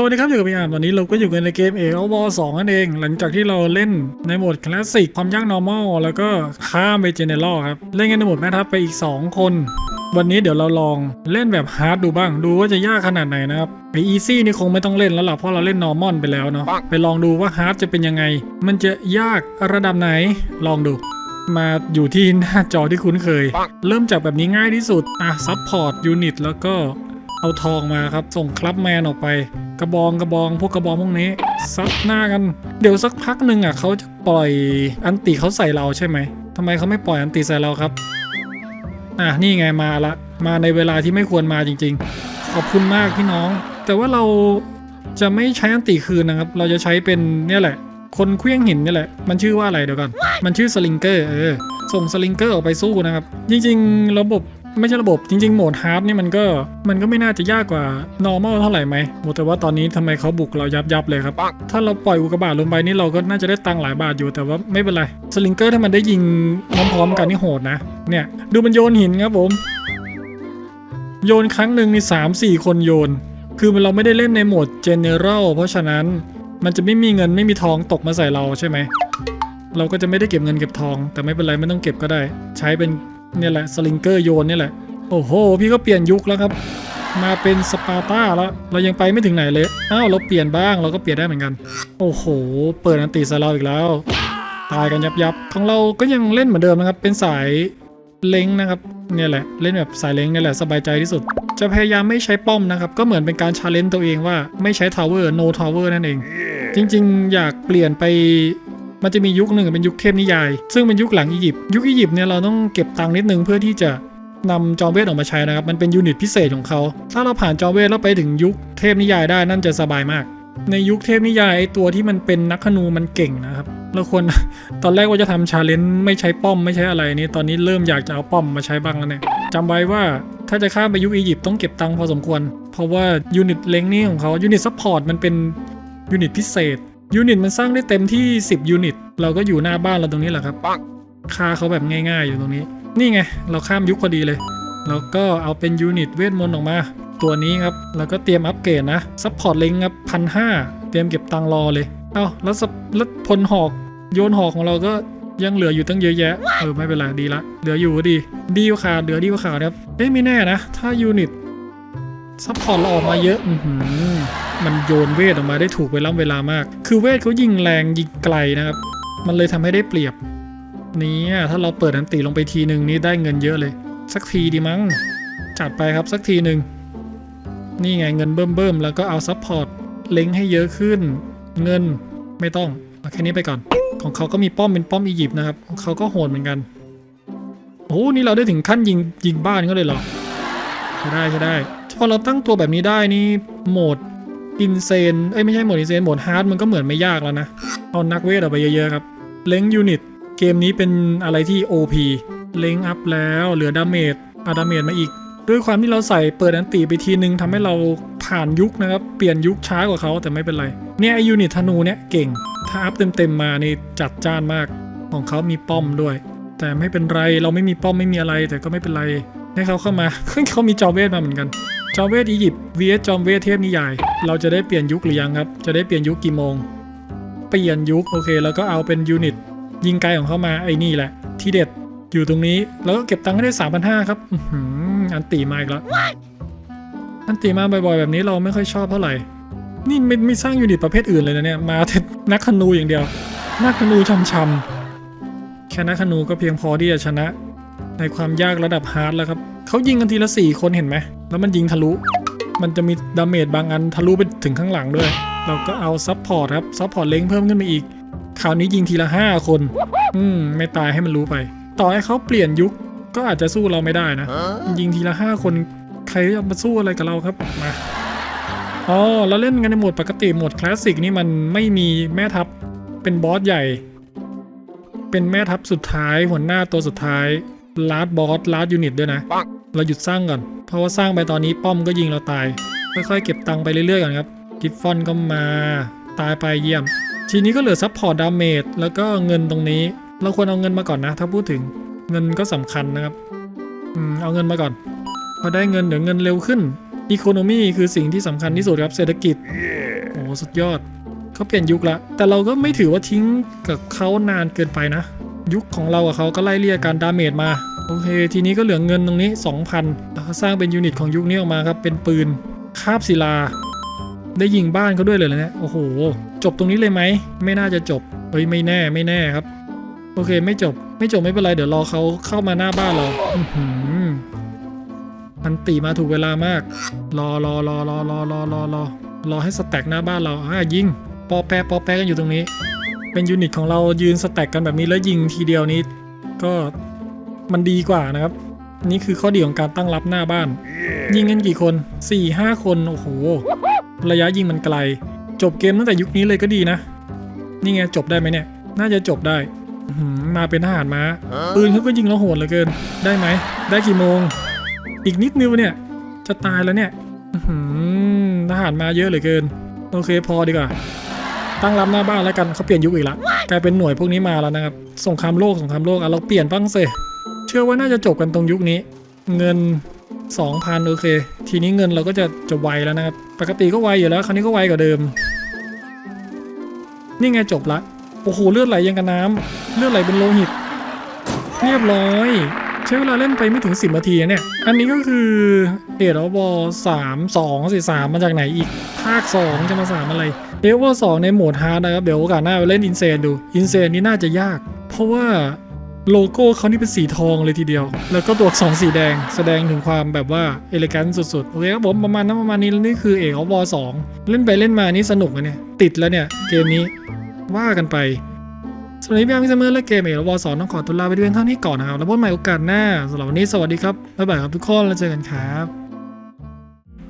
สวัสดีครับอยู่กับพี่อาร์มตอนนี้เราก็อยู่กันในเกมเอ l วอสองนั่นเอง หลังจากที่เราเล่นในโหมดคลาสสิกความยาก normal แล้วก็ข้ามไปเจเนอเรลครับ เล่นกันในโหมดแม่ทัพไปอีก 2 คน วันนี้เดี๋ยวเราลองเล่นแบบฮาร์ดดูบ้าง ดูว่าจะยากขนาดไหนนะครับไออีซี่นี่คงไม่ต้องเล่นแล้วล่ะเพราะเราเล่น normal ไปแล้วเนาะไปลองดูว่าฮาร์ดจะเป็นยังไง มันจะยากระดับไหนลองดูมาอยู่ที่หน้าจอที่คุ้นเคย เริ่มจากแบบนี้ง่ายที่สุด อะซัพพอร์ตยูนิตแล้วก็เอาทองมาครับ ส่งคลับแมนออกไป กระบองกระบองพวกกระบองพวกนี้ซัดหน้ากัน เดี๋ยวสักพักหนึ่งอะเขาจะปล่อยอันติเขาใส่เราใช่ไหมทำไมเขาไม่ปล่อยอันติใส่เราครับอะนี่ไงมาละ มาในเวลาที่ไม่ควรมาจริง ๆ ขอบคุณมากพี่น้อง แต่ว่าเราจะไม่ใช้อันติคืนนะครับ เราจะใช้เป็นเนี่ยแหละ คนเคลี้ยงหินนี่แหละ มันชื่อว่าอะไรเดี๋ยวก่อน มันชื่อสลิงเกอร์เออส่งสลิงเกอร์ออกไปสู้นะครับ จริงๆ ระบบ ไม่ใช่ระบบจริงๆโหมดฮาร์ดนี่มันก็มันก็ไม่น่าจะยากกว่า normal เท่าไหร่ไหมโอ้แต่ว่าตอนนี้ทำไมเขาบุกเรายับยับๆเลยครับ ถ้าเราปล่อยอุกกาบาตลงไปนี่เราก็น่าจะได้ตังค์หลายบาทอยู่แต่ว่าไม่เป็นไรสลิงเกอร์ถ้ามันได้ยิงพร้อมๆกันนี่โหดนะ เนี่ย ดูมันโยนหินครับผม โยนครั้งหนึ่งนี่สามสี่คนโยน คือเราไม่ได้เล่นในโหมด general เพราะฉะนั้นมันจะไม่มีเงินไม่มีทองตกมาใส่เราใช่ไหมเราก็จะไม่ได้เก็บเงินเก็บทอง แต่ไม่เป็นไรไม่ต้องเก็บก็ได้ ใช้เป็น เนี่ยแหละสลิงเกอร์โยนเนี่ยแหละ โอ้โห พี่ก็เปลี่ยนยุคแล้วครับ มาเป็นสปาร์ตาแล้ว เรายังไปไม่ถึงไหนเลย อ้าว เราเปลี่ยนบ้างเราก็เปลี่ยนได้เหมือนกัน โอ้โห เปิดอันติใส่เราอีกแล้ว ตายกันยับยับของเราก็ยังเล่นเหมือนเดิมนะครับ เป็นสายเล้งนะครับ เนี่ยแหละ เล่นแบบสายเล้งเนี่ยแหละสบายใจที่สุด จะพยายามไม่ใช้ป้อมนะครับ ก็เหมือนเป็นการชาเลนจ์ตัวเองว่าไม่ใช้ทาวเวอร์ no tower นั่นเอง จริง ๆ อยากเปลี่ยนไป มันจะมียุคหนึ่งเป็นยุคเทพนิยาย ซึ่งเป็นยุคหลังอียิปต์ยุคอียิปต์เนี่ยเราต้องเก็บตังค์นิดนึงเพื่อที่จะนำจอมเวทออกมาใช้นะครับ มันเป็นยูนิตพิเศษของเขา ถ้าเราผ่านจอมเวทแล้วไปถึงยุคเทพนิยายได้นั่นจะสบายมาก ในยุคเทพนิยายไอตัวที่มันเป็นนักขนูมันเก่งนะครับเราควรตอนแรกว่าจะทำชาเลนจ์ไม่ใช้ป้อมไม่ใช้อะไรนี่ตอนนี้เริ่มอยากจะเอาป้อมมาใช้บ้างแล้วเนี่ยจำไว้ว่าถ้าจะข้ามไปยุคอียิปต์ต้องเก็บตังค์พอสมควร เพราะว่ายูนิตเล้งนี่ของเขายูนิตซัพพอร์ตมันเป็นยูนิตพิเศษ ยูนิตมันสร้างได้เต็มที่ 10 ยูนิต เราก็อยู่หน้าบ้านเราตรงนี้แหละครับค่าเขาแบบง่ายๆ อยู่ตรงนี้ นี่ไง เราข้ามยุคพอดีเลย แล้วก็เอาเป็นยูนิตเวทมนต์ออกมา ตัวนี้ครับ แล้วก็เตรียมอัปเกรดนะซัพพอร์ตเล็งครับพันห้าเตรียมเก็บตังค์รอเลย เอ้าแล้วสับแล้วพลหอก โยนหอกของเราก็ยังเหลืออยู่ตั้งเยอะแยะ เออไม่เป็นไรดีละ เหลืออยู่ก็ดี ดีกว่าขาดเหลือดีกว่าขาดครับ เอ๊ะไม่แน่นะ ถ้ายูนิตซัพพอร์ตเราออกมาเยอะ อือหือ มันโยนเวทออกมาได้ถูกเวลาเวลามาก คือเวทเขายิงแรงยิงไกลนะครับ มันเลยทำให้ได้เปรียบ นี่ยถ้าเราเปิดอันติลงไปทีหนึ่งนี่ได้เงินเยอะเลย สักทีดีมั้ง จัดไปครับสักทีหนึ่งนี่ไงเงินเบิ่มเบิ่มๆแล้วก็เอาซัพพอร์ตเล้งให้เยอะขึ้น เงินไม่ต้องเอาแค่นี้ไปก่อน ของเขาก็มีป้อมเป็นป้อมอียิปต์นะครับของเขาก็โหดเหมือนกันโอ้โหนี่เราได้ถึงขั้นยิงยิงบ้านก็เลยเหรอใช่ได้ใช่ได้พอเราตั้งตัวแบบนี้ได้นี่โหมด อินเซนเอ้ยไม่ใช่โหมดอินเซนโหมดฮาร์ดมันก็เหมือนไม่ยากแล้วนะ เอานักเวทออกไปเยอะๆครับ เล้งยูนิต เกมนี้เป็นอะไรที่ OP เล้งอัพแล้วเหลือดาเมจอาดาเมจมาอีก ด้วยความที่เราใส่เปิดอันตีไปทีนึงทำให้เราผ่านยุคนะครับ เปลี่ยนยุคช้ากว่าเขาแต่ไม่เป็นไร เนี่ยไอยูนิตธนูเนี่ยเก่ง ถ้าอัพเต็มๆมานี่จัดจ้านมาก ของเขามีป้อมด้วย แต่ไม่เป็นไรเราไม่มีป้อมไม่มีอะไรแต่ก็ไม่เป็นไรให้เขาเข้ามาเขามีจอเวทมาเหมือนกัน จอมเวทอียิปต์ vs จอมเวทเทพนิยาย เราจะได้เปลี่ยนยุคหรือยังครับ จะได้เปลี่ยนยุคกี่โมง เปลี่ยนยุคโอเค แล้วก็เอาเป็นยูนิต ยิงไกลของเขามาไอ้นี่แหละ ที่เด็ดอยู่ตรงนี้ แล้วก็เก็บตังค์ให้ได้สามพันห้าครับอืออันตีมาอีกแล้ว อันตีมาบ่อยๆ แบบนี้เราไม่ค่อยชอบเท่าไหร่ นี่ไม่ไม่สร้างยูนิตประเภทอื่นเลยนะเนี่ย มาแต่นักขนูอย่างเดียว นักขนูช่ำๆแค่นักขนูก็เพียงพอที่จะชนะ ในความยากระดับฮาร์ดแล้วครับเขายิงกันทีละสี่คนเห็นไหม แล้วมันยิงทะลุ มันจะมีดาเมจบางอันทะลุไปถึงข้างหลังด้วย เราก็เอาซับพอร์ตครับซับพอร์ตเล้งเพิ่มขึ้นมาอีก คราวนี้ยิงทีละห้าคน อืม ไม่ตายให้มันรู้ไป ต่อให้เขาเปลี่ยนยุคก็อาจจะสู้เราไม่ได้นะ ยิงทีละห้าคนใครจะมาสู้อะไรกับเราครับมาอ๋อแล้วเล่นกันในโหมดปกติโหมดคลาสสิกนี่มันไม่มีแม่ทัพเป็นบอสใหญ่ เป็นแม่ทัพสุดท้ายหัวหน้าตัวสุดท้ายลาดบอสลาดยูนิตด้วยนะ เราหยุดสร้างก่อน เพราะว่าสร้างไปตอนนี้ป้อมก็ยิงเราตาย ค่อยๆเก็บตังค์ไปเรื่อยๆก่อนครับกิฟฟอนก็มาตายไปเยี่ยม ทีนี้ก็เหลือซัพพอร์ตดาเมจแล้วก็เงินตรงนี้ เราควรเอาเงินมาก่อนนะ ถ้าพูดถึงเงินก็สำคัญนะครับอืมเอาเงินมาก่อน พอได้เงินเดี๋ยวเงินเร็วขึ้นอีโคโนมีคือสิ่งที่สำคัญที่สุดครับเศรษฐกิจโอ้สุดยอดเขาเปลี่ยนยุคละแต่เราก็ไม่ถือว่าทิ้งกับเขานานเกินไปนะ ยุคของเรากับเขาก็ไล่เลี่ยกันดาเมจมา โอเค ทีนี้ก็เหลือเงินตรงนี้ 2,000แล้วก็สร้างเป็นยูนิตของยุคนี้ออกมาครับ เป็นปืนคาบศิลา ได้ยิงบ้านเขาด้วยเลยนี่ยโอ้โห จบตรงนี้เลยไหม ไม่น่าจะจบ เฮ้ย ไม่แน่ ไม่แน่ครับ โอเค ไม่จบ ไม่จบไม่เป็นไร เดี๋ยวรอเขาเข้ามาหน้าบ้านเราอือหือมันตีมาถูกเวลามาก รอรอรอรอรอรอรอรอรอให้สแต็กหน้าบ้านเราอ่ายิง ปอแปะปอแปะกันอยู่ตรงนี้ เป็นยูนิตของเรายืนสแต็กกันแบบนี้แล้วยิงทีเดียวนี้ ก็ มันดีกว่านะครับ นี่คือข้อดีของการตั้งรับหน้าบ้าน ยิงกันกี่คน4ี่ห้าคน โอ้โห ระยะยิงมันไกล จบเกมตั้งแต่ยุคนี้เลยก็ดีนะ นี่ไงจบได้ไหมเนี่ย น่าจะจบได้อื้อหือมาเป็นทหารม้า ปืนเขาก็ยิงแล้วโหดเหลือเกิน ได้ไหม ได้กี่โมง อีกนิดนึงเนี่ย จะตายแล้วเนี่ยอื้อหือทหารมาเยอะเหลือเกิน โอเคพอดีกว่า ตั้งรับหน้าบ้านแล้วกันเขาเปลี่ยนยุคอีกละกลายเป็นหน่วยพวกนี้มาแล้วนะครับ สงครามโลกสงครามโลกอะเราเปลี่ยนบ้างสิ เชื่อว่าน่าจะจบกันตรงยุคนี้ เงิน 2,000 โอเค ทีนี้เงินเราก็จะจะไวแล้วนะครับ ปกติก็ไวอยู่แล้ว คราวนี้ก็ไวกว่าเดิม นี่ไงจบละ โอ้โหเลือดไหลยังกับน้ำเลือดไหลเป็นโลหิต เรียบร้อย ใช้เวลาเล่นไปไม่ถึง 10นาทีเนี่ย อันนี้ก็คือเดดออบอสามสองสี่สามมาจากไหนอีก ภาค 2 จะมาสามอะไรเดวอสองในโหมดฮาร์ดนะครับ เดี๋ยวโอกาสหน้าไปเล่นอินเซนดู อินเซนนี่น่าจะยาก เพราะว่า โลโก้เขานี่เป็นสีทองเลยทีเดียว แล้วก็ตัวอักษรสีแดงแสดงถึงความแบบว่าเอลิกันสุดๆ โอเคครับผมประมาณนั้นประมาณนี้แล้วนี่คือเอกออบอสองเล่นไปเล่นมานี่สนุกนะเนี่ย ติดแล้วเนี่ย เกมนี้ว่ากันไปสวัสดีพี่อาร์มพี่เสมอและเกมเอกวอสองต้องขอตัวลาไปด้วยเท่านี้ก่อนนะครับ แล้วพบใหม่โอกาสหน้าสำหรับวันนี้สวัสดีครับบ๊ายบายครับทุกคนแล้วเจอกันครับ